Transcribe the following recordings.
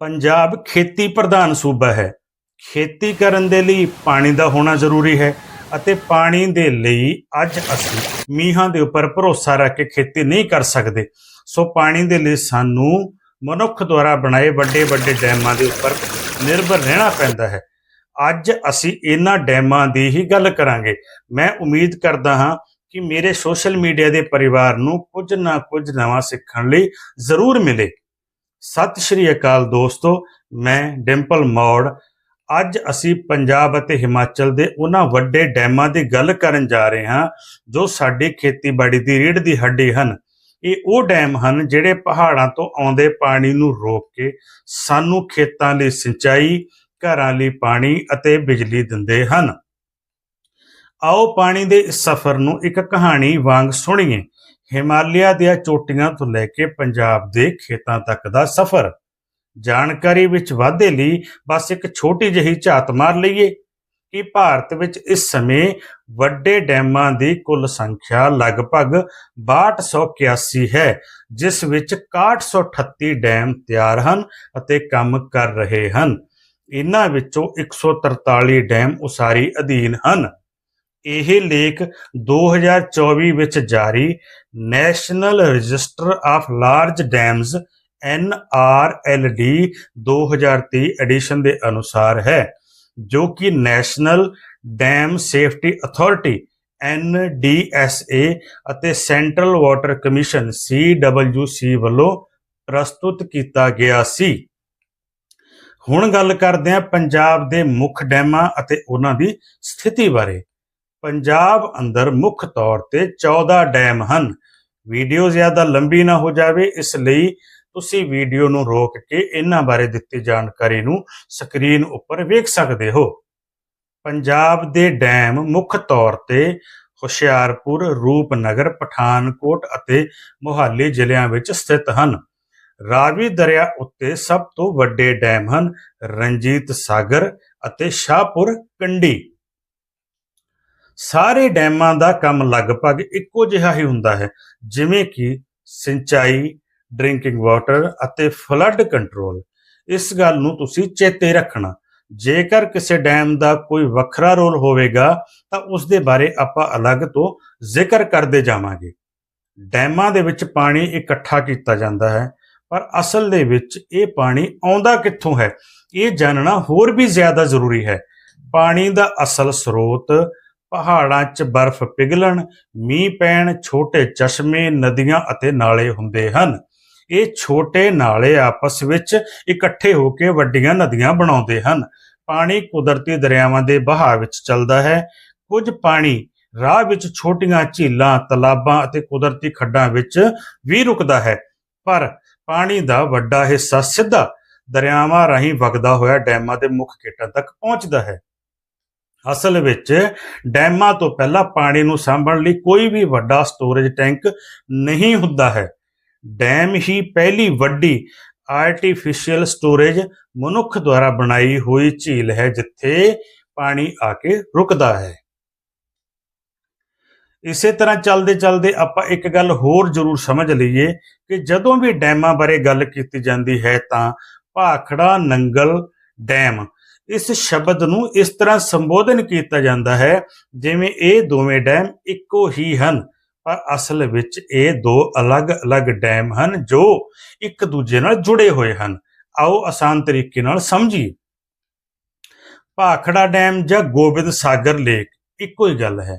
ਪੰਜਾਬ ਖੇਤੀ ਪ੍ਰਧਾਨ ਸੂਬਾ ਹੈ। ਖੇਤੀ ਕਰਨ ਦੇ ਲਈ ਪਾਣੀ ਦਾ ਹੋਣਾ ਜ਼ਰੂਰੀ ਹੈ ਅਤੇ ਪਾਣੀ ਦੇ ਲਈ ਅੱਜ ਅਸੀਂ ਮੀਂਹਾਂ ਦੇ ਉੱਪਰ ਭਰੋਸਾ ਰੱਖ ਕੇ ਖੇਤੀ ਨਹੀਂ ਕਰ ਸਕਦੇ। ਸੋ ਪਾਣੀ ਦੇ ਲਈ ਸਾਨੂੰ ਮਨੁੱਖ ਦੁਆਰਾ ਬਣਾਏ ਵੱਡੇ ਵੱਡੇ ਡੈਮਾਂ ਦੇ ਉੱਪਰ ਨਿਰਭਰ ਰਹਿਣਾ ਪੈਂਦਾ ਹੈ। ਅੱਜ ਅਸੀਂ ਇਹਨਾਂ ਡੈਮਾਂ ਦੀ ਹੀ ਗੱਲ ਕਰਾਂਗੇ। ਮੈਂ ਉਮੀਦ ਕਰਦਾ ਹਾਂ ਕਿ ਮੇਰੇ ਸੋਸ਼ਲ ਮੀਡੀਆ ਦੇ ਪਰਿਵਾਰ ਨੂੰ ਕੁਝ ਨਾ ਕੁਝ ਨਵਾਂ ਸਿੱਖਣ ਲਈ ਜ਼ਰੂਰ ਮਿਲੇ। ਸਤਿ ਸ਼੍ਰੀ ਅਕਾਲ ਦੋਸਤੋ, ਮੈਂ ਡਿੰਪਲ ਮੌੜ। ਅੱਜ ਅਸੀਂ ਪੰਜਾਬ ਅਤੇ ਹਿਮਾਚਲ ਦੇ ਉਹਨਾਂ ਵੱਡੇ ਡੈਮਾਂ ਦੀ ਗੱਲ ਕਰਨ ਜਾ ਰਹੇ ਹਾਂ, ਜੋ ਸਾਡੀ ਖੇਤੀਬਾੜੀ ਦੀ ਰੀੜ੍ਹ ਦੀ ਹੱਡੀ ਹਨ। ਇਹ ਉਹ ਡੈਮ ਹਨ ਜਿਹੜੇ ਪਹਾੜਾਂ ਤੋਂ ਆਉਂਦੇ ਪਾਣੀ ਨੂੰ ਰੋਕ ਕੇ ਸਾਨੂੰ ਖੇਤਾਂ ਲਈ ਸਿੰਚਾਈ, ਘਰਾਂ ਲਈ ਪਾਣੀ ਅਤੇ ਬਿਜਲੀ ਦਿੰਦੇ ਹਨ। ਆਓ ਪਾਣੀ ਦੇ ਇਸ ਸਫ਼ਰ ਨੂੰ ਇੱਕ ਕਹਾਣੀ ਵਾਂਗ ਸੁਣੀਏ। ਹਿਮਾਲਿਆ ਦੀਆਂ ਚੋਟੀਆਂ ਤੋਂ ਲੈ ਕੇ ਪੰਜਾਬ ਦੇ ਖੇਤਾਂ ਤੱਕ ਦਾ ਸਫ਼ਰ। ਜਾਣਕਾਰੀ ਵਿੱਚ ਵਾਧੇ ਲਈ ਬਸ ਇੱਕ ਛੋਟੀ ਜਿਹੀ ਝਾਤ ਮਾਰ ਲਈਏ ਕਿ ਭਾਰਤ ਵਿੱਚ ਇਸ ਸਮੇਂ ਵੱਡੇ ਡੈਮਾਂ ਦੀ ਕੁੱਲ ਸੰਖਿਆ ਲਗਭਗ 6281 ਹੈ, ਜਿਸ ਵਿੱਚ 6138 ਡੈਮ ਤਿਆਰ ਹਨ ਅਤੇ ਕੰਮ ਕਰ ਰਹੇ ਹਨ। ਇਹਨਾਂ ਵਿੱਚੋਂ 143 ਡੈਮ ਉਸਾਰੀ ਅਧੀਨ ਹਨ। ਇਹ ਲੇਖ 2024 ਵਿੱਚ ਜਾਰੀ, national register of large dams NRLD 2023 edition ਦੇ ਅਨੁਸਾਰ ਹੈ, ਜੋ ਕਿ national dam safety authority NDSA ਅਤੇ ਸੈਂਟਰਲ ਵਾਟਰ ਕਮਿਸ਼ਨ CWC ਵੱਲੋਂ ਪ੍ਰਸਤੁਤ ਕੀਤਾ ਗਿਆ ਸੀ। ਹੁਣ ਗੱਲ ਕਰਦੇ ਹਾਂ ਪੰਜਾਬ ਦੇ ਮੁੱਖ ਡੈਮਾਂ ਅਤੇ ਉਹਨਾਂ ਦੀ ਸਥਿਤੀ ਬਾਰੇ। ਪੰਜਾਬ ਅੰਦਰ ਮੁੱਖ ਤੌਰ ਤੇ 14 ਡੈਮ ਹਨ। ਵੀਡੀਓ ਜ਼ਿਆਦਾ ਲੰਬੀ ਨਾ ਹੋ ਜਾਵੇ, ਇਸ ਲਈ ਤੁਸੀਂ ਵੀਡੀਓ ਨੂੰ ਰੋਕ ਕੇ ਇਹਨਾਂ ਬਾਰੇ ਦਿੱਤੀ ਜਾਣਕਾਰੀ ਨੂੰ ਸਕਰੀਨ ਉੱਪਰ ਵੇਖ ਸਕਦੇ ਹੋ। ਪੰਜਾਬ ਦੇ ਡੈਮ ਮੁੱਖ ਤੌਰ ਤੇ ਹੁਸ਼ਿਆਰਪੁਰ, ਰੂਪਨਗਰ, ਪਠਾਨਕੋਟ ਅਤੇ ਮੋਹਾਲੀ ਜ਼ਿਲ੍ਹਿਆਂ ਵਿੱਚ ਸਥਿਤ ਹਨ। ਰਾਵੀ ਦਰਿਆ ਉੱਤੇ ਸਭ ਤੋਂ ਵੱਡੇ ਡੈਮ ਹਨ, ਰਣਜੀਤ ਸਾਗਰ ਅਤੇ ਸ਼ਾਹਪੁਰ ਕੰਡੀ ਸਾਰੇ ਡੈਮਾਂ ਦਾ ਕੰਮ ਲਗਭਗ ਇੱਕੋ ਜਿਹਾ ਹੀ ਹੁੰਦਾ ਹੈ, ਜਿਵੇਂ ਕਿ ਸਿੰਚਾਈ, ਡਰਿੰਕਿੰਗ ਵਾਟਰ ਅਤੇ ਫਲੱਡ ਕੰਟਰੋਲ। ਇਸ ਗੱਲ ਨੂੰ ਤੁਸੀਂ ਚੇਤੇ ਰੱਖਣਾ। ਜੇਕਰ ਕਿਸੇ ਡੈਮ ਦਾ ਕੋਈ ਵੱਖਰਾ ਰੋਲ ਹੋਵੇਗਾ, ਤਾਂ ਉਸ ਦੇ ਬਾਰੇ ਆਪਾਂ ਅਲੱਗ ਤੋਂ ਜ਼ਿਕਰ ਕਰਦੇ ਜਾਵਾਂਗੇ। ਡੈਮਾਂ ਦੇ ਵਿੱਚ ਪਾਣੀ ਇਕੱਠਾ ਕੀਤਾ ਜਾਂਦਾ ਹੈ, ਪਰ ਅਸਲ ਦੇ ਵਿੱਚ ਇਹ ਪਾਣੀ ਆਉਂਦਾ ਕਿੱਥੋਂ ਹੈ? ਇਹ ਜਾਣਨਾ ਹੋਰ ਵੀ ਜ਼ਿਆਦਾ ਜ਼ਰੂਰੀ ਹੈ। ਪਾਣੀ ਦਾ ਅਸਲ ਸਰੋਤ ਪਹਾੜਾਂ 'ਚ ਬਰਫ਼ ਪਿਘਲਣ, ਮੀਂਹ ਪੈਣ ਛੋਟੇ ਚਸ਼ਮੇ ਨਦੀਆਂ ਅਤੇ ਨਾਲੇ ਹੁੰਦੇ ਹਨ। ਇਹ ਛੋਟੇ ਨਾਲੇ ਆਪਸ ਵਿੱਚ ਇਕੱਠੇ ਹੋ ਕੇ ਵੱਡੀਆਂ ਨਦੀਆਂ ਬਣਾਉਂਦੇ ਹਨ। ਪਾਣੀ ਕੁਦਰਤੀ ਦਰਿਆਵਾਂ ਦੇ ਵਹਾਅ ਵਿੱਚ ਚੱਲਦਾ ਹੈ। ਕੁਝ ਪਾਣੀ ਰਾਹ ਵਿੱਚ ਛੋਟੀਆਂ ਝੀਲਾਂ, ਤਲਾਬਾਂ ਅਤੇ ਕੁਦਰਤੀ ਖੱਡਾਂ ਵਿੱਚ ਵੀ ਰੁਕਦਾ ਹੈ, ਪਰ ਪਾਣੀ ਦਾ ਵੱਡਾ ਹਿੱਸਾ ਸਿੱਧਾ ਦਰਿਆਵਾਂ ਰਾਹੀਂ ਵਗਦਾ ਹੋਇਆ ਡੈਮਾਂ ਦੇ ਮੁੱਖ ਖੇਤਾਂ ਤੱਕ ਪਹੁੰਚਦਾ ਹੈ। ਅਸਲ ਵਿੱਚ ਡੈਮਾਂ ਤੋਂ ਪਹਿਲਾਂ ਪਾਣੀ ਨੂੰ ਸਾਂਭਣ ਲਈ ਕੋਈ ਵੀ ਵੱਡਾ ਸਟੋਰੇਜ ਟੈਂਕ ਨਹੀਂ ਹੁੰਦਾ ਹੈ। ਡੈਮ ਹੀ ਪਹਿਲੀ ਵੱਡੀ ਆਰਟੀਫੀਸ਼ੀਅਲ ਸਟੋਰੇਜ ਮਨੁੱਖ ਦੁਆਰਾ ਬਣਾਈ ਹੋਈ ਝੀਲ ਹੈ, ਜਿੱਥੇ ਪਾਣੀ ਆ ਕੇ ਰੁਕਦਾ ਹੈ। ਇਸੇ ਤਰ੍ਹਾਂ ਚੱਲਦੇ ਚੱਲਦੇ ਆਪਾਂ ਇੱਕ ਗੱਲ ਹੋਰ ਜ਼ਰੂਰ ਸਮਝ ਲਈਏ ਕਿ ਜਦੋਂ ਵੀ ਡੈਮਾਂ ਬਾਰੇ ਗੱਲ ਕੀਤੀ ਜਾਂਦੀ ਹੈ ਤਾਂ ਭਾਖੜਾ ਨੰਗਲ ਡੈਮ ਇਸ ਸ਼ਬਦ ਨੂੰ ਇਸ ਤਰ੍ਹਾਂ ਸੰਬੋਧਨ ਕੀਤਾ ਜਾਂਦਾ ਹੈ, ਜਿਵੇਂ ਇਹ ਦੋਵੇਂ ਡੈਮ ਇੱਕੋ ਹੀ ਹਨ, ਪਰ ਅਸਲ ਵਿੱਚ ਇਹ ਦੋ ਅਲੱਗ-ਅਲੱਗ ਡੈਮ ਹਨ ਜੋ ਇੱਕ ਦੂਜੇ ਨਾਲ ਜੁੜੇ ਹੋਏ ਹਨ। ਆਓ ਆਸਾਨ ਤਰੀਕੇ ਨਾਲ ਸਮਝੀਏ। ਭਾਖੜਾ ਡੈਮ ਜਾਂ ਗੋਬਿੰਦ ਸਾਗਰ ਲੇਕ, ਇੱਕੋ ਹੀ ਗੱਲ ਹੈ।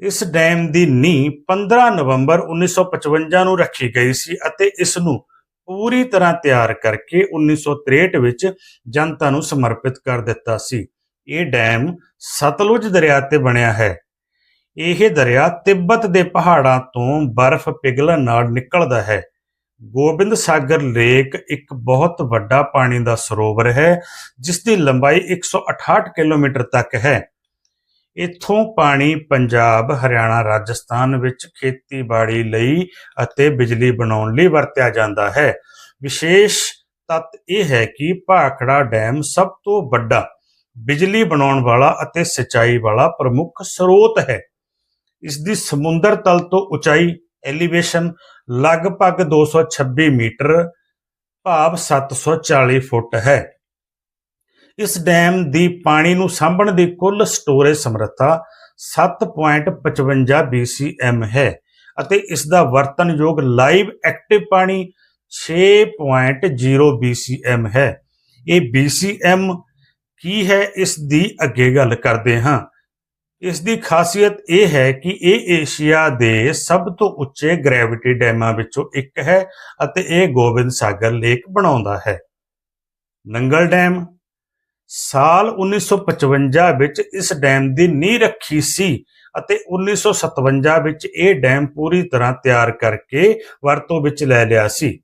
ਇਸ ਡੈਮ ਦੀ ਨੀਂਹ 15 ਨਵੰਬਰ 1955 ਨੂੰ ਰੱਖੀ ਗਈ ਸੀ ਅਤੇ ਇਸ ਨੂੰ ਪੂਰੀ ਤਰ੍ਹਾਂ ਤਿਆਰ ਕਰਕੇ 1963 ਵਿੱਚ ਜਨਤਾ ਨੂੰ ਸਮਰਪਿਤ ਕਰ ਦਿੱਤਾ ਸੀ। ਇਹ ਡੈਮ ਸਤਲੁਜ ਦਰਿਆ ਤੇ ਬਣਿਆ ਹੈ। ਇਹ ਦਰਿਆ ਤਿੱਬਤ ਦੇ ਪਹਾੜਾਂ ਤੋਂ ਬਰਫ਼ ਪਿਘਲਣ ਨਾਲ ਨਿਕਲਦਾ ਹੈ। ਗੋਬਿੰਦ ਸਾਗਰ ਲੇਕ ਇੱਕ ਬਹੁਤ ਵੱਡਾ ਪਾਣੀ ਦਾ ਸਰੋਵਰ ਹੈ, ਜਿਸ ਦੀ ਲੰਬਾਈ 168 ਕਿਲੋਮੀਟਰ ਤੱਕ ਹੈ। ਇੱਥੋਂ ਪਾਣੀ ਪੰਜਾਬ, ਹਰਿਆਣਾ, ਰਾਜਸਥਾਨ ਵਿੱਚ ਖੇਤੀਬਾੜੀ ਲਈ ਅਤੇ ਬਿਜਲੀ ਬਣਾਉਣ ਲਈ ਵਰਤਿਆ ਜਾਂਦਾ ਹੈ। ਵਿਸ਼ੇਸ਼ ਤੱਤ ਇਹ ਹੈ ਕਿ ਭਾਖੜਾ ਡੈਮ ਸਭ ਤੋਂ ਵੱਡਾ, ਬਿਜਲੀ ਬਣਾਉਣ ਵਾਲਾ ਅਤੇ ਸਿੰਚਾਈ ਵਾਲਾ ਪ੍ਰਮੁੱਖ ਸਰੋਤ ਹੈ। ਇਸ ਦੀ ਸਮੁੰਦਰ ਤਲ ਤੋਂ ਉਚਾਈ ਐਲੀਵੇਸ਼ਨ ਲਗਭਗ 226 ਮੀਟਰ, ਭਾਵ 740 ਫੁੱਟ ਹੈ। ਇਸ ਡੈਮ ਦੀ ਪਾਣੀ ਨੂੰ ਸਾਂਭਣ ਦੀ ਕੁੱਲ ਸਟੋਰੇਜ ਸਮਰੱਥਾ 7.55 BCM ਹੈ ਅਤੇ ਇਸ ਦਾ ਵਰਤਨਯੋਗ ਲਾਈਵ ਐਕਟਿਵ ਪਾਣੀ 6.0 BCM ਹੈ। ਇਹ BCM ਕੀ ਹੈ, ਇਸ ਦੀ ਅੱਗੇ ਗੱਲ ਕਰਦੇ ਹਾਂ। ਇਸ ਦੀ ਖਾਸੀਅਤ ਇਹ ਹੈ ਕਿ ਇਹ ਏਸ਼ੀਆ ਦੇ ਸਭ ਤੋਂ ਉੱਚੇ ਗ੍ਰੈਵਿਟੀ ਡੈਮਾਂ ਵਿੱਚੋਂ ਇੱਕ ਹੈ ਅਤੇ ਇਹ ਗੋਬਿੰਦ ਸਾਗਰ ਲੇਕ ਬਣਾਉਂਦਾ ਹੈ। ਨੰਗਲ ਡੈਮ ਸਾਲ 1955 ਵਿੱਚ ਇਸ ਡੈਮ ਦੀ ਨੀਂਹ ਰੱਖੀ ਸੀ ਅਤੇ 1957 ਵਿੱਚ ਇਹ ਡੈਮ ਪੂਰੀ ਤਰ੍ਹਾਂ ਤਿਆਰ ਕਰਕੇ ਵਰਤੋਂ ਵਿੱਚ ਲੈ ਲਿਆ ਸੀ।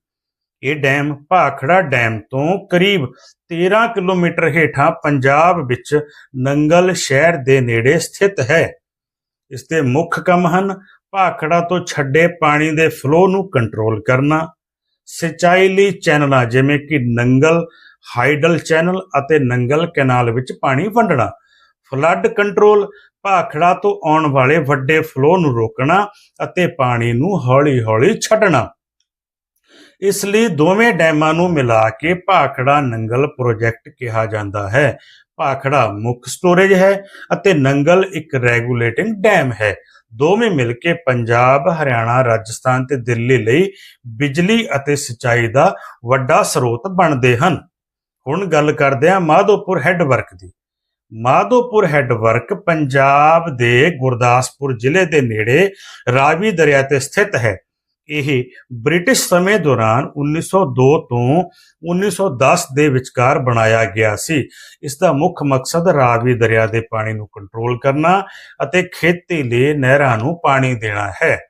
ਇਹ ਡੈਮ ਭਾਖੜਾ ਡੈਮ ਤੋਂ ਕਰੀਬ 13 ਕਿਲੋਮੀਟਰ ਹੇਠਾਂ ਪੰਜਾਬ ਵਿੱਚ ਨੰਗਲ ਸ਼ਹਿਰ ਦੇ ਨੇੜੇ ਸਥਿਤ ਹੈ। ਇਸ ਦੇ ਮੁੱਖ ਕੰਮ ਹਨ ਭਾਖੜਾ ਤੋਂ ਛੱਡੇ ਪਾਣੀ ਦੇ ਫਲੋ ਨੂੰ ਕੰਟਰੋਲ ਕਰਨਾ, ਸਿੰਚਾਈ ਲਈ ਚੈਨਲਾਂ ਜਿਵੇਂ ਕਿ ਨੰਗਲ ਹਾਈਡਲ ਚੈਨਲ ਅਤੇ ਨੰਗਲ ਕੈਨਾਲ ਵਿੱਚ ਪਾਣੀ ਵੰਡਣਾ, ਫਲੱਡ ਕੰਟਰੋਲ ਭਾਖੜਾ ਤੋਂ ਆਉਣ ਵਾਲੇ ਵੱਡੇ ਫਲੋ ਨੂੰ ਰੋਕਣਾ ਅਤੇ ਪਾਣੀ ਨੂੰ ਹੌਲੀ-ਹੌਲੀ ਛੱਡਣਾ। ਇਸ ਲਈ ਦੋਵੇਂ ਡੈਮਾਂ ਨੂੰ ਮਿਲਾ ਕੇ ਭਾਖੜਾ ਨੰਗਲ ਪ੍ਰੋਜੈਕਟ ਕਿਹਾ ਜਾਂਦਾ ਹੈ। ਭਾਖੜਾ ਮੁੱਖ ਸਟੋਰੇਜ ਹੈ ਅਤੇ ਨੰਗਲ ਇੱਕ ਰੈਗੂਲੇਟਿੰਗ ਡੈਮ ਹੈ। ਦੋਵੇਂ ਮਿਲ ਕੇ ਪੰਜਾਬ, ਹਰਿਆਣਾ, ਰਾਜਸਥਾਨ ਤੇ ਦਿੱਲੀ ਲਈ ਬਿਜਲੀ ਅਤੇ ਸਿੰਚਾਈ ਦਾ ਵੱਡਾ ਸਰੋਤ ਬਣਦੇ ਹਨ। ਹੁਣ ਗੱਲ ਕਰਦੇ ਹਾਂ ਮਾਧੋਪੁਰ ਹੈੱਡਵਰਕ ਦੀ। ਮਾਧੋਪੁਰ ਹੈੱਡਵਰਕ ਪੰਜਾਬ ਦੇ ਗੁਰਦਾਸਪੁਰ ਜ਼ਿਲ੍ਹੇ ਦੇ ਨੇੜੇ ਰਾਵੀ ਦਰਿਆ ਤੇ ਸਥਿਤ ਹੈ। ਇਹ ਬ੍ਰਿਟਿਸ਼ ਸਮੇਂ ਦੌਰਾਨ 1902 ਤੋਂ 1910 ਦੇ ਵਿਚਕਾਰ ਬਣਾਇਆ ਗਿਆ ਸੀ। ਇਸ ਦਾ ਮੁੱਖ ਮਕਸਦ ਰਾਵੀ ਦਰਿਆ ਦੇ ਪਾਣੀ ਨੂੰ ਕੰਟਰੋਲ ਕਰਨਾ ਅਤੇ ਖੇਤੀ ਲਈ ਨਹਿਰਾਂ ਨੂੰ ਪਾਣੀ ਦੇਣਾ ਹੈ।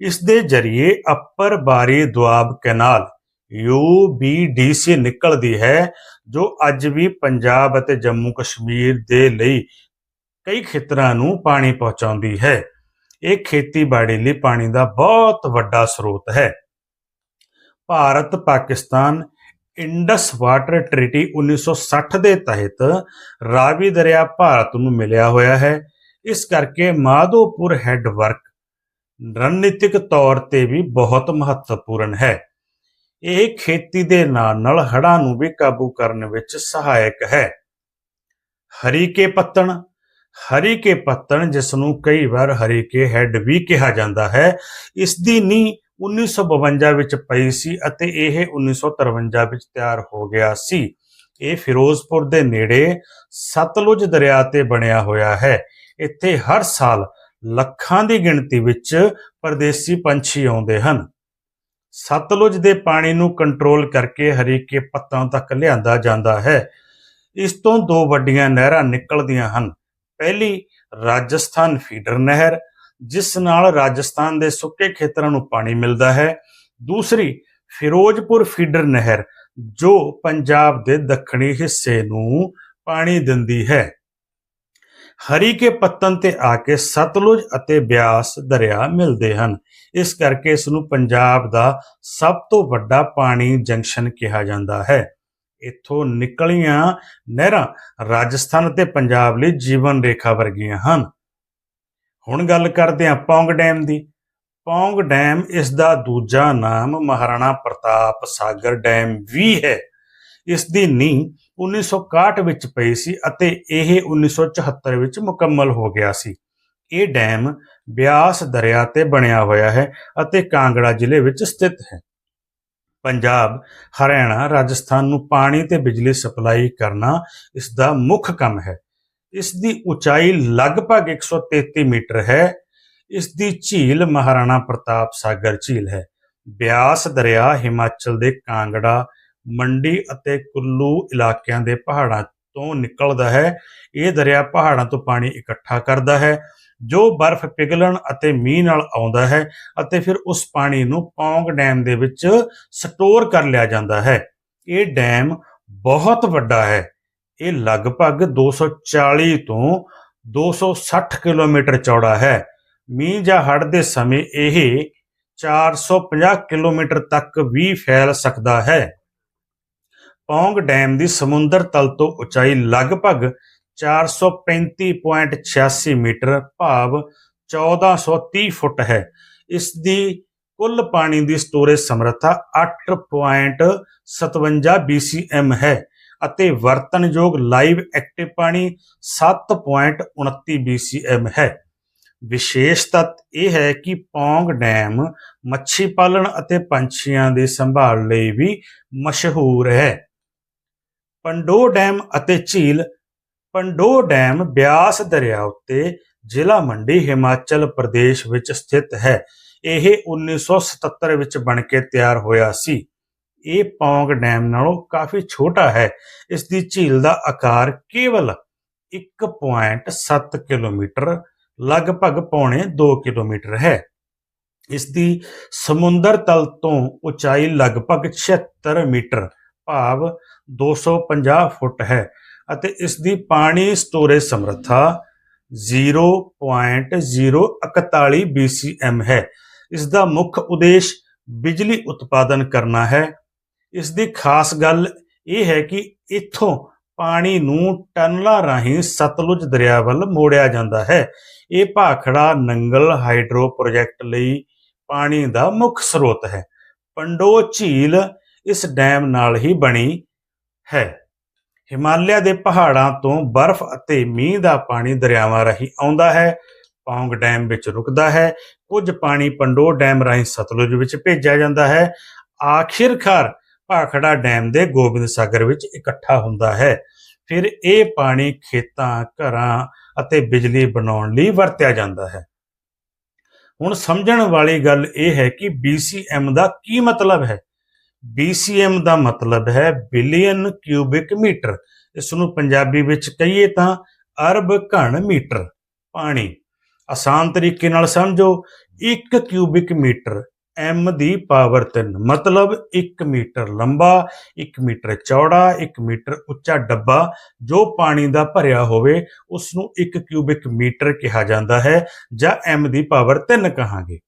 ਇਸ ਦੇ ਜ਼ਰੀਏ ਅੱਪਰ ਬਾਰੀ ਦੁਆਬ ਕੈਨਾਲ UBDC ਨਿਕਲਦੀ ਹੈ, ਜੋ ਅੱਜ ਵੀ ਪੰਜਾਬ ਅਤੇ ਜੰਮੂ ਕਸ਼ਮੀਰ ਦੇ ਲਈ ਕਈ ਖੇਤਰਾਂ ਨੂੰ ਪਾਣੀ ਪਹੁੰਚਾਉਂਦੀ ਹੈ। ਇਹ ਖੇਤੀਬਾੜੀ ਲਈ ਪਾਣੀ ਦਾ ਬਹੁਤ ਵੱਡਾ ਸਰੋਤ ਹੈ। Bharat, Pakistan, Indus water treaty 1960 ਦੇ ਤਹਿਤ ਰਾਵੀ ਦਰਿਆ ਭਾਰਤ ਨੂੰ ਮਿਲਿਆ ਹੋਇਆ ਹੈ। ਇਸ ਕਰਕੇ ਮਾਧੋਪੁਰ ਹੈੱਡਵਰਕ ਰਣਨੀਤਿਕ ਤੌਰ ਤੇ ਵੀ ਬਹੁਤ ਮਹੱਤਵਪੂਰਨ ਹੈ। ਇਹ ਖੇਤੀ ਦੇ ਨਾਲ ਨਾਲ ਹੜ੍ਹਾਂ ਨੂੰ ਵੀ ਕਾਬੂ ਕਰਨ ਵਿੱਚ ਸਹਾਇਕ ਹੈ। ਹਰੀਕੇ ਪੱਤਣ ਹਰੀਕੇ ਪੱਤਣ ਜਿਸ ਨੂੰ ਕਈ ਵਾਰ ਹਰੀਕੇ ਹੈੱਡ ਵੀ ਕਿਹਾ ਜਾਂਦਾ ਹੈ ਇਸ ਦੀ ਨੀਂਹ 1952 ਵਿੱਚ ਪਈ ਸੀ ਅਤੇ ਇਹ 1953 ਵਿੱਚ ਤਿਆਰ ਹੋ ਗਿਆ ਸੀ। ਇਹ ਫਿਰੋਜ਼ਪੁਰ ਦੇ ਨੇੜੇ ਸਤਲੁਜ ਦਰਿਆ ਤੇ ਬਣਿਆ ਹੋਇਆ ਹੈ। ਇੱਥੇ ਹਰ ਸਾਲ ਲੱਖਾਂ ਦੀ ਗਿਣਤੀ ਵਿੱਚ ਪਰਦੇਸੀ ਪੰਛੀ ਆਉਂਦੇ ਹਨ। ਸਤਲੁਜ ਦੇ ਪਾਣੀ ਨੂੰ ਕੰਟਰੋਲ ਕਰਕੇ ਹਰੀਕੇ ਪੱਤਾਂ ਤੱਕ ਲਿਆਂਦਾ ਜਾਂਦਾ ਹੈ। ਇਸ ਤੋਂ ਦੋ ਵੱਡੀਆਂ ਨਹਿਰਾਂ ਨਿਕਲਦੀਆਂ ਹਨ। ਪਹਿਲੀ, ਰਾਜਸਥਾਨ ਫੀਡਰ ਨਹਿਰ, ਜਿਸ ਨਾਲ ਰਾਜਸਥਾਨ ਦੇ ਸੁੱਕੇ ਖੇਤਰਾਂ ਨੂੰ ਪਾਣੀ ਮਿਲਦਾ ਹੈ। ਦੂਸਰੀ, ਫਿਰੋਜ਼ਪੁਰ ਫੀਡਰ ਨਹਿਰ, ਜੋ ਪੰਜਾਬ ਦੇ ਦੱਖਣੀ ਹਿੱਸੇ ਨੂੰ ਪਾਣੀ ਦਿੰਦੀ ਹੈ। ਹਰੀਕੇ ਪੱਤਨ ਤੇ ਆ ਕੇ ਸਤਲੁਜ ਅਤੇ ਬਿਆਸ ਦਰਿਆ ਮਿਲਦੇ ਹਨ। ਇਸ ਕਰਕੇ ਇਸ ਨੂੰ ਪੰਜਾਬ ਦਾ ਸਭ ਤੋਂ ਵੱਡਾ ਪਾਣੀ ਜੰਕਸ਼ਨ ਕਿਹਾ ਜਾਂਦਾ ਹੈ। ਇੱਥੋਂ ਨਿਕਲੀਆਂ ਨਹਿਰਾਂ ਰਾਜਸਥਾਨ ਅਤੇ ਪੰਜਾਬ ਲਈ ਜੀਵਨ ਰੇਖਾ ਵਰਗੀਆਂ ਹਨ। ਹੁਣ ਗੱਲ ਕਰਦੇ ਹਾਂ ਪੌਂਗ ਡੈਮ ਦੀ। ਪੌਂਗ ਡੈਮ ਇਸ ਦਾ ਦੂਜਾ ਨਾਮ ਮਹਾਰਾਣਾ ਪ੍ਰਤਾਪ ਸਾਗਰ ਡੈਮ ਵੀ ਹੈ। ਇਸ ਦੀ ਨੀਂਹ 1961 ਵਿੱਚ ਪਈ ਸੀ ਅਤੇ ਇਹ 1974 ਵਿੱਚ ਮੁਕੰਮਲ ਹੋ ਗਿਆ ਸੀ। ਇਹ ਡੈਮ ਬਿਆਸ ਦਰਿਆ ਤੇ ਬਣਿਆ ਹੋਇਆ ਹੈ ਅਤੇ ਕਾਂਗੜਾ ਜ਼ਿਲ੍ਹੇ ਵਿੱਚ ਸਥਿਤ ਹੈ। ਪੰਜਾਬ, ਹਰਿਆਣਾ, ਰਾਜਸਥਾਨ ਨੂੰ ਪਾਣੀ ਤੇ ਬਿਜਲੀ ਸਪਲਾਈ ਕਰਨਾ ਇਸ ਦਾ ਮੁੱਖ ਕੰਮ ਹੈ। ਇਸ ਦੀ ਉਚਾਈ ਲਗਭਗ 133 ਮੀਟਰ ਹੈ। ਇਸ ਦੀ ਝੀਲ ਮਹਾਰਾਣਾ ਪ੍ਰਤਾਪ ਸਾਗਰ ਝੀਲ ਹੈ। ਬਿਆਸ ਦਰਿਆ ਹਿਮਾਚਲ ਦੇ ਕਾਂਗੜਾ ਮੰਡੀ ਅਤੇ ਕੁੱਲੂ ਇਲਾਕਿਆਂ ਦੇ ਪਹਾੜਾਂ ਤੋਂ ਨਿਕਲਦਾ ਹੈ। ਇਹ ਦਰਿਆ ਪਹਾੜਾਂ ਤੋਂ ਪਾਣੀ ਇਕੱਠਾ ਕਰਦਾ ਹੈ, ਜੋ ਬਰਫ਼ ਪਿਘਲਣ ਅਤੇ ਮੀਂਹ ਨਾਲ ਆਉਂਦਾ ਹੈ ਅਤੇ ਫਿਰ ਉਸ ਪਾਣੀ ਨੂੰ ਪੌਂਗ ਡੈਮ ਦੇ ਵਿੱਚ ਸਟੋਰ ਕਰ ਲਿਆ ਜਾਂਦਾ ਹੈ। ਇਹ ਡੈਮ ਬਹੁਤ ਵੱਡਾ ਹੈ। ਇਹ ਲਗਭਗ 240 ਤੋਂ 260 ਕਿਲੋਮੀਟਰ ਚੌੜਾ ਹੈ। ਮੀਂਹ ਜਾਂ ਹੜ੍ਹ ਦੇ ਸਮੇਂ ਇਹ 450 ਕਿਲੋਮੀਟਰ ਤੱਕ ਵੀ ਫੈਲ ਸਕਦਾ ਹੈ। ਪੌਂਗ ਡੈਮ ਦੀ ਸਮੁੰਦਰ ਤਲ ਤੋਂ ਉਚਾਈ ਲਗਭਗ 435.86 ਮੀਟਰ ਭਾਵ 1430 ਫੁੱਟ ਹੈ। ਇਸ ਦੀ ਕੁੱਲ ਪਾਣੀ ਦੀ ਸਟੋਰੇਜ ਸਮਰੱਥਾ 8.57 BCM ਹੈ ਅਤੇ ਵਰਤਣਯੋਗ ਲਾਈਵ ਐਕਟਿਵ ਪਾਣੀ 7.29 BCM ਹੈ। ਵਿਸ਼ੇਸ਼ ਤੱਤ ਇਹ ਹੈ ਕਿ ਪੌਂਗ ਡੈਮ ਮੱਛੀ ਪਾਲਣ ਅਤੇ ਪੰਛੀਆਂ ਦੀ ਸੰਭਾਲ ਲਈ ਵੀ ਮਸ਼ਹੂਰ ਹੈ। ਪੰਡੋ ਡੈਮ ਅਤੇ ਝੀਲ। ਪੰਡੋ ਡੈਮ ਬਿਆਸ ਦਰਿਆ ਉੱਤੇ ਜ਼ਿਲ੍ਹਾ ਮੰਡੀ ਹਿਮਾਚਲ ਪ੍ਰਦੇਸ਼ ਵਿੱਚ ਸਥਿਤ ਹੈ। ਇਹ 1977 ਵਿੱਚ ਬਣ ਕੇ ਤਿਆਰ ਹੋਇਆ ਸੀ। ਇਹ ਪੌਂਗ ਡੈਮ ਨਾਲੋਂ ਕਾਫੀ ਛੋਟਾ ਹੈ। ਇਸ ਦੀ ਝੀਲ ਦਾ ਆਕਾਰ ਕੇਵਲ 1.7 ਕਿਲੋਮੀਟਰ, ਲਗਭਗ ਪੌਣੇ 2 ਕਿਲੋਮੀਟਰ ਹੈ। ਇਸ ਦੀ ਸਮੁੰਦਰ ਤਲ ਤੋਂ ਉਚਾਈ ਲਗਭਗ 76 ਮੀਟਰ ਭਾਵ 250 ਫੁੱਟ ਹੈ ਅਤੇ ਇਸ ਦੀ ਪਾਣੀ ਸਟੋਰੇਜ ਸਮਰੱਥਾ 0.041 BCM ਹੈ। ਇਸ ਦਾ ਮੁੱਖ ਉਦੇਸ਼ ਬਿਜਲੀ ਉਤਪਾਦਨ ਕਰਨਾ ਹੈ। ਇਸ ਦੀ ਖਾਸ ਗੱਲ ਇਹ ਹੈ ਕਿ ਇੱਥੋਂ ਪਾਣੀ ਨੂੰ ਟਨਲਾਂ ਰਾਹੀਂ ਸਤਲੁਜ ਦਰਿਆ ਵੱਲ ਮੋੜਿਆ ਜਾਂਦਾ ਹੈ। ਇਹ ਭਾਖੜਾ ਨੰਗਲ ਹਾਈਡਰੋ ਪ੍ਰੋਜੈਕਟ ਲਈ ਪਾਣੀ ਦਾ ਮੁੱਖ ਸਰੋਤ ਹੈ। ਪੰਡੋ ਝੀਲ ਇਸ ਡੈਮ ਨਾਲ ਹੀ ਬਣੀ ਹੈ। ਹਿਮਾਲਿਆ ਦੇ ਪਹਾੜਾਂ ਤੋਂ ਬਰਫ਼ ਅਤੇ ਮੀਂਹ ਦਾ ਪਾਣੀ ਦਰਿਆਵਾਂ ਰਾਹੀਂ ਆਉਂਦਾ ਹੈ, ਪੌਂਗ ਡੈਮ ਵਿੱਚ ਰੁਕਦਾ ਹੈ, ਕੁਝ ਪਾਣੀ ਪੰਡੋ ਡੈਮ ਰਾਹੀਂ ਸਤਲੁਜ ਵਿੱਚ ਭੇਜਿਆ ਜਾਂਦਾ ਹੈ। ਆਖਿਰਕਾਰ ਭਾਖੜਾ ਡੈਮ ਦੇ ਗੋਬਿੰਦ ਸਾਗਰ ਵਿੱਚ ਇਕੱਠਾ ਹੁੰਦਾ ਹੈ। ਫਿਰ ਇਹ ਪਾਣੀ ਖੇਤਾਂ, ਘਰਾਂ ਅਤੇ ਬਿਜਲੀ ਬਣਾਉਣ ਲਈ ਵਰਤਿਆ ਜਾਂਦਾ ਹੈ। ਹੁਣ ਸਮਝਣ ਵਾਲੀ ਗੱਲ ਇਹ ਹੈ ਕਿ BCM ਦਾ ਕੀ ਮਤਲਬ ਹੈ? BCM ਦਾ ਮਤਲਬ ਹੈ ਬਿਲੀਅਨ ਕਿਊਬਿਕ ਮੀਟਰ ਇਸ ਨੂੰ ਪੰਜਾਬੀ ਵਿੱਚ ਕਹੀਏ ਤਾਂ ਅਰਬ ਘਣ ਮੀਟਰ, ਪਾਣੀ। ਆਸਾਨ ਤਰੀਕੇ ਨਾਲ ਸਮਝੋ 1 ਕਿਊਬਿਕ ਮੀਟਰ m ਦੀ ਪਾਵਰ 3 ਮਤਲਬ 1 ਮੀਟਰ ਲੰਬਾ 1 ਮੀਟਰ ਚੌੜਾ 1 ਮੀਟਰ ਉੱਚਾ ਡੱਬਾ, ਜੋ ਪਾਣੀ ਦਾ ਭਰਿਆ ਹੋਵੇ ਉਸ ਨੂੰ 1 ਕਿਊਬਿਕ ਮੀਟਰ ਕਿਹਾ ਜਾਂਦਾ ਹੈ, ਜਾਂ m ਦੀ ਪਾਵਰ 3 ਕਹਾਂਗੇ।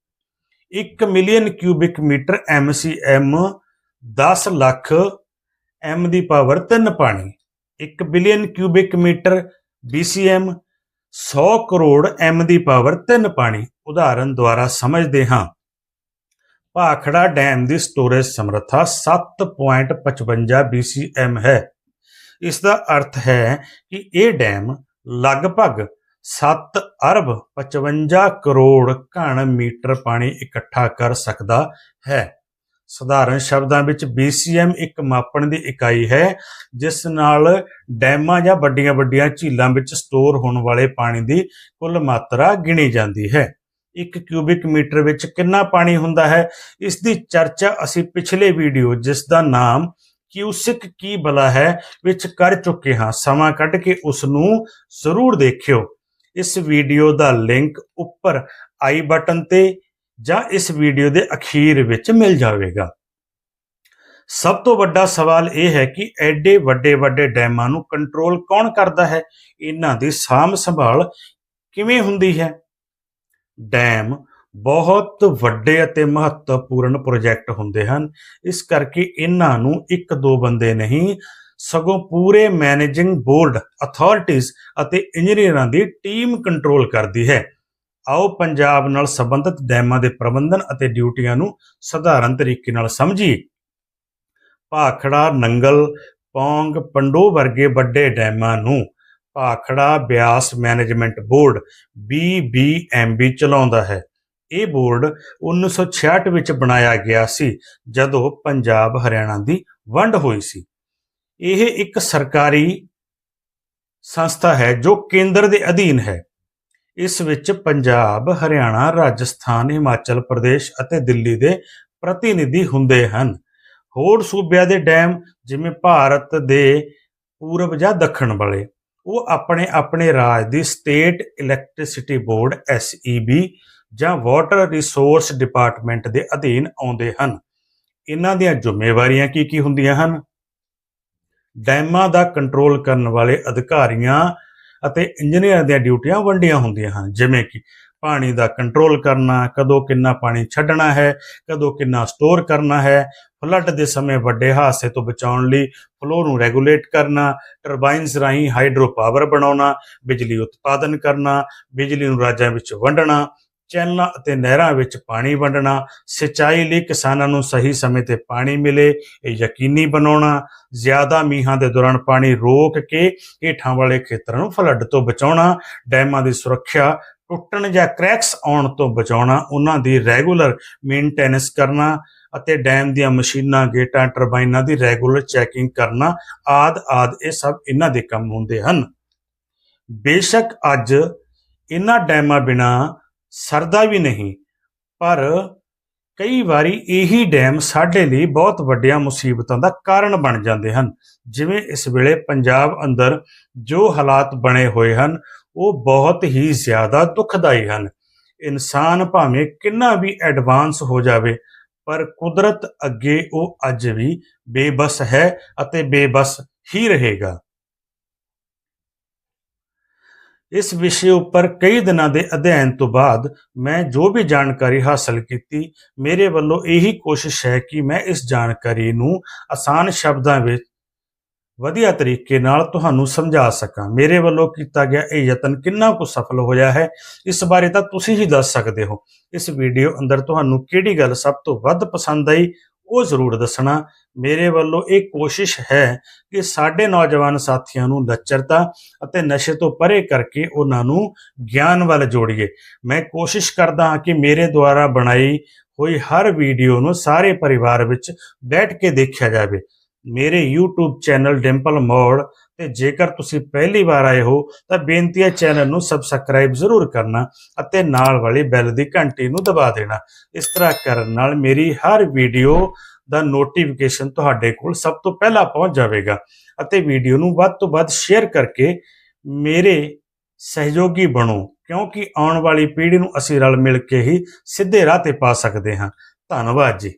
1 million cubic metre mcm 10 lakh m ਦੀ ਪਾਵਰ 3 ਪਾਣੀ 1 billion cubic metre bcm 100 crore m ਦੀ ਪਾਵਰ 3 ਪਾਣੀ। ਉਦਾਹਰਨ ਦੁਆਰਾ ਸਮਝਦੇ ਹਾਂ। ਭਾਖੜਾ ਡੈਮ ਦੀ ਸਟੋਰੇਜ ਸਮਰੱਥਾ 7.55 BCM ਹੈ। ਇਸ ਦਾ ਅਰਥ ਹੈ ਕਿ ਇਹ ਡੈਮ ਲਗਭਗ 7 ਅਰਬ 55 ਕਰੋੜ ਘਣ ਮੀਟਰ ਪਾਣੀ ਇਕੱਠਾ ਕਰ ਸਕਦਾ ਹੈ। ਸਧਾਰਨ ਸ਼ਬਦਾਂ ਵਿੱਚ BCM ਇੱਕ ਮਾਪਣ ਦੀ ਇਕਾਈ ਹੈ, ਜਿਸ ਨਾਲ ਡੈਮਾਂ ਜਾਂ ਵੱਡੀਆਂ-ਵੱਡੀਆਂ ਝੀਲਾਂ ਵਿੱਚ ਸਟੋਰ ਹੋਣ ਵਾਲੇ ਪਾਣੀ ਦੀ ਕੁੱਲ ਮਾਤਰਾ ਗਿਣੀ ਜਾਂਦੀ ਹੈ। 1 ਕਿਊਬਿਕ ਮੀਟਰ ਵਿੱਚ ਕਿੰਨਾ ਪਾਣੀ ਹੁੰਦਾ ਹੈ? ਇਸ ਦੀ ਚਰਚਾ ਅਸੀਂ ਪਿਛਲੇ ਵੀਡੀਓ ਜਿਸ ਦਾ ਨਾਮ ਕਿਊਸਿਕ ਕੀ ਬਲਾ ਹੈ ਵਿੱਚ ਕਰ ਚੁੱਕੇ ਹਾਂ। ਸਮਾਂ ਕੱਢ ਕੇ ਉਸ ਨੂੰ ਜ਼ਰੂਰ ਦੇਖਿਓ। ਇਸ ਵੀਡੀਓ ਦਾ ਲਿੰਕ ਉੱਪਰ ਆਈ ਬਟਨ ਤੇ ਜਾਂ ਇਸ ਵੀਡੀਓ ਦੇ ਅਖੀਰ ਵਿੱਚ ਮਿਲ ਜਾਵੇਗਾ। ਸਭ ਤੋਂ ਵੱਡਾ ਸਵਾਲ ਇਹ ਹੈ ਕਿ ਐਡੇ ਵੱਡੇ ਵੱਡੇ ਡੈਮਾਂ ਨੂੰ ਕੰਟਰੋਲ ਕੌਣ ਕਰਦਾ ਹੈ? ਇਹਨਾਂ ਦੀ ਸਾਂਭ ਸੰਭਾਲ ਕਿਵੇਂ ਹੁੰਦੀ ਹੈ? ਡੈਮ ਬਹੁਤ ਵੱਡੇ ਅਤੇ ਮਹੱਤਵਪੂਰਨ ਪ੍ਰੋਜੈਕਟ ਹੁੰਦੇ ਹਨ। ਇਸ ਕਰਕੇ ਇਹਨਾਂ ਨੂੰ ਇੱਕ ਦੋ ਬੰਦੇ ਨਹੀਂ, ਸਗੋਂ ਪੂਰੇ ਮੈਨੇਜਿੰਗ ਬੋਰਡ ਅਥਾਰਟੀਆਂ ਅਤੇ ਇੰਜੀਨੀਅਰਾਂ ਦੀ ਟੀਮ ਕੰਟਰੋਲ ਕਰਦੀ ਹੈ। ਆਓ ਪੰਜਾਬ ਨਾਲ ਸੰਬੰਧਿਤ ਡੈਮਾਂ ਦੇ ਪ੍ਰਬੰਧਨ ਅਤੇ ਡਿਊਟੀਆਂ ਨੂੰ ਸਧਾਰਨ ਤਰੀਕੇ ਨਾਲ ਸਮਝੀਏ। ਭਾਖੜਾ, ਨੰਗਲ, ਪੌਂਗ, ਪੰਡੋ ਵਰਗੇ ਵੱਡੇ ਡੈਮਾਂ ਨੂੰ Bhakra Beas management board BBMB ਚਲਾਉਂਦਾ ਹੈ। ਇਹ ਬੋਰਡ 1966 ਵਿੱਚ ਬਣਾਇਆ ਗਿਆ ਸੀ, ਜਦੋਂ ਪੰਜਾਬ ਹਰਿਆਣਾ ਦੀ ਵੰਡ ਹੋਈ ਸੀ। ਇਹ ਇੱਕ ਸਰਕਾਰੀ ਸੰਸਥਾ ਹੈ ਜੋ ਕੇਂਦਰ ਦੇ ਅਧੀਨ ਹੈ। ਇਸ ਵਿੱਚ ਪੰਜਾਬ, ਹਰਿਆਣਾ, ਰਾਜਸਥਾਨ, ਹਿਮਾਚਲ ਪ੍ਰਦੇਸ਼ ਅਤੇ ਦਿੱਲੀ ਦੇ ਪ੍ਰਤੀਨਿਧੀ ਹੁੰਦੇ ਹਨ। ਹੋਰ ਸੂਬਿਆਂ ਦੇ ਡੈਮ ਜਿਵੇਂ ਭਾਰਤ ਦੇ ਪੂਰਬ ਜਾਂ ਦੱਖਣ ਵਾਲੇ, ਉਹ ਆਪਣੇ ਆਪਣੇ ਰਾਜ ਦੀ ਸਟੇਟ ਇਲੈਕਟ੍ਰਿਸਿਟੀ ਬੋਰਡ SEB ਜਾਂ ਵਾਟਰ ਰਿਸੋਰਸ ਡਿਪਾਰਟਮੈਂਟ ਦੇ ਅਧੀਨ ਆਉਂਦੇ ਹਨ। ਇਹਨਾਂ ਦੀਆਂ ਜ਼ਿੰਮੇਵਾਰੀਆਂ ਕੀ ਕੀ ਹੁੰਦੀਆਂ ਹਨ? ਡੈਮਾਂ ਦਾ ਕੰਟਰੋਲ ਕਰਨ ਵਾਲੇ ਅਧਿਕਾਰੀਆਂ ਅਤੇ ਇੰਜੀਨੀਅਰ ਦੀਆਂ ਡਿਊਟੀਆਂ ਵੰਡੀਆਂ ਹੁੰਦੀਆਂ ਹਨ, ਜਿਵੇਂ ਕਿ ਪਾਣੀ ਦਾ ਕੰਟਰੋਲ ਕਰਨਾ, ਕਦੋਂ ਕਿੰਨਾ ਪਾਣੀ ਛੱਡਣਾ ਹੈ, ਕਦੋਂ ਕਿੰਨਾ ਸਟੋਰ ਕਰਨਾ ਹੈ ਫਲੱਡ ਦੇ ਸਮੇਂ ਵੱਡੇ ਹਾਦਸੇ ਤੋਂ ਬਚਾਉਣ ਲਈ ਫਲੋ ਨੂੰ ਰੈਗੂਲੇਟ ਕਰਨਾ ਟਰਬਾਈਨਸ ਰਾਹੀਂ ਹਾਈਡਰੋ ਪਾਵਰ ਬਣਾਉਣਾ, ਬਿਜਲੀ ਉਤਪਾਦਨ ਕਰਨਾ, ਬਿਜਲੀ ਨੂੰ ਰਾਜਾਂ ਵਿੱਚ ਵੰਡਣਾ ਚੈਨਲਾਂ ਅਤੇ ਨਹਿਰਾਂ ਵਿੱਚ ਪਾਣੀ ਵੰਡਣਾ, ਸਿੰਚਾਈ ਲਈ ਕਿਸਾਨਾਂ ਨੂੰ ਸਹੀ ਸਮੇਂ ਤੇ ਪਾਣੀ ਮਿਲੇ, ਇਹ ਯਕੀਨੀ ਬਣਾਉਣਾ, ਜ਼ਿਆਦਾ ਮੀਂਹਾਂ ਦੇ ਦੌਰਾਨ ਪਾਣੀ ਰੋਕ ਕੇ ਹੇਠਾਂ ਵਾਲੇ ਖੇਤਰਾਂ ਨੂੰ ਫਲੱਡ ਤੋਂ ਬਚਾਉਣਾ, ਡੈਮਾਂ ਦੀ ਸੁਰੱਖਿਆ, ਟੁੱਟਣ ਜਾਂ ਕ੍ਰੈਕਸ ਆਉਣ ਤੋਂ ਬਚਾਉਣਾ, ਉਹਨਾਂ ਦੀ ਰੈਗੂਲਰ ਮੇਨਟੇਨੈਂਸ ਕਰਨਾ ਅਤੇ ਡੈਮ ਦੀਆਂ ਮਸ਼ੀਨਾਂ, ਗੇਟਾਂ, ਟਰਬਾਈਨਾਂ ਦੀ ਰੈਗੂਲਰ ਚੈਕਿੰਗ ਕਰਨਾ, ਆਦ ਆਦ, ਇਹ ਸਭ ਇਹਨਾਂ ਦੇ ਕੰਮ ਹੁੰਦੇ ਹਨ। ਬੇਸ਼ੱਕ ਅੱਜ ਇਹਨਾਂ ਡੈਮਾਂ ਬਿਨਾ ਸਰਦਾ ਵੀ ਨਹੀਂ। ਪਰ ਕਈ ਵਾਰੀ ਇਹੀ ਡੈਮ ਸਾਡੇ ਲਈ ਬਹੁਤ ਵੱਡੀਆਂ ਮੁਸੀਬਤਾਂ ਦਾ ਕਾਰਨ ਬਣ ਜਾਂਦੇ ਹਨ। ਜਿਵੇਂ ਇਸ ਵੇਲੇ ਪੰਜਾਬ ਅੰਦਰ ਜੋ ਹਾਲਾਤ ਬਣੇ ਹੋਏ ਹਨ, ਉਹ ਬਹੁਤ ਹੀ ਜ਼ਿਆਦਾ ਦੁਖਦਾਈ ਹਨ। ਇਨਸਾਨ ਭਾਵੇਂ ਕਿੰਨਾ ਵੀ ਐਡਵਾਂਸ ਹੋ ਜਾਵੇ, ਪਰ ਕੁਦਰਤ ਅੱਗੇ ਉਹ ਅੱਜ ਵੀ ਬੇਬਸ ਹੈ ਅਤੇ ਬੇਬਸ ਹੀ ਰਹੇਗਾ। ਇਸ ਵਿਸ਼ੇ ਉੱਪਰ ਕਈ ਦਿਨਾਂ ਦੇ ਅਧਿਐਨ ਤੋਂ ਬਾਅਦ ਮੈਂ ਜੋ ਵੀ ਜਾਣਕਾਰੀ ਹਾਸਲ ਕੀਤੀ, ਮੇਰੇ ਵੱਲੋਂ ਇਹੀ ਕੋਸ਼ਿਸ਼ ਹੈ ਕਿ ਮੈਂ ਇਸ ਜਾਣਕਾਰੀ ਨੂੰ ਆਸਾਨ ਸ਼ਬਦਾਂ ਵਿੱਚ ਵਧੀਆ ਤਰੀਕੇ ਨਾਲ ਤੁਹਾਨੂੰ ਸਮਝਾ ਸਕਾਂ। ਮੇਰੇ ਵੱਲੋਂ ਕੀਤਾ ਗਿਆ ਇਹ ਯਤਨ ਕਿੰਨਾ ਕੁ ਸਫਲ ਹੋਇਆ ਹੈ, ਇਸ ਬਾਰੇ ਤਾਂ ਤੁਸੀਂ ਹੀ ਦੱਸ ਸਕਦੇ ਹੋ। ਇਸ ਵੀਡੀਓ ਅੰਦਰ ਤੁਹਾਨੂੰ ਕਿਹੜੀ ਗੱਲ ਸਭ ਤੋਂ ਵੱਧ ਪਸੰਦ ਆਈ ਉਹ ਜ਼ਰੂਰ ਦੱਸਣਾ। ਮੇਰੇ ਵੱਲੋਂ ਇਹ ਕੋਸ਼ਿਸ਼ ਹੈ ਕਿ ਸਾਡੇ ਨੌਜਵਾਨ ਸਾਥੀਆਂ ਨੂੰ ਲੱਚਰਤਾ ਅਤੇ ਨਸ਼ੇ ਤੋਂ ਪਰੇ ਕਰਕੇ ਉਹਨਾਂ ਨੂੰ ਗਿਆਨ ਵੱਲ ਜੋੜੀਏ। ਮੈਂ ਕੋਸ਼ਿਸ਼ ਕਰਦਾ ਹਾਂ ਕਿ ਮੇਰੇ ਦੁਆਰਾ ਬਣਾਈ ਹੋਈ ਹਰ ਵੀਡੀਓ ਨੂੰ ਸਾਰੇ ਪਰਿਵਾਰ ਵਿੱਚ ਬੈਠ ਕੇ ਦੇਖਿਆ ਜਾਵੇ। ਮੇਰੇ YouTube ਚੈਨਲ ਡਿੰਪਲ ਮੋੜ ਤੇ ਜੇਕਰ ਤੁਸੀਂ ਪਹਿਲੀ ਵਾਰ ਆਏ ਹੋ, ਤਾਂ ਬੇਨਤੀ ਹੈ ਚੈਨਲ ਨੂੰ ਸਬਸਕ੍ਰਾਈਬ ਜ਼ਰੂਰ ਕਰਨਾ ਅਤੇ ਨਾਲ ਵਾਲੀ ਬੈਲ ਦੀ ਘੰਟੀ ਨੂੰ ਦਬਾ ਦੇਣਾ। ਇਸ ਤਰ੍ਹਾਂ ਕਰਨ ਨਾਲ ਮੇਰੀ ਹਰ ਵੀਡੀਓ ਦਾ ਨੋਟੀਫਿਕੇਸ਼ਨ ਤੁਹਾਡੇ ਕੋਲ ਸਭ ਤੋਂ ਪਹਿਲਾਂ ਪਹੁੰਚ ਜਾਵੇਗਾ ਅਤੇ ਵੀਡੀਓ ਨੂੰ ਵੱਧ ਤੋਂ ਵੱਧ ਸ਼ੇਅਰ ਕਰਕੇ ਮੇਰੇ ਸਹਿਯੋਗੀ ਬਣੋ, ਕਿਉਂਕਿ ਆਉਣ ਵਾਲੀ ਪੀੜ੍ਹੀ ਨੂੰ ਅਸੀਂ ਰਲ ਮਿਲ ਕੇ ਹੀ ਸਿੱਧੇ ਰਾਹ ਤੇ ਪਾ ਸਕਦੇ ਹਾਂ। ਧੰਨਵਾਦ ਜੀ।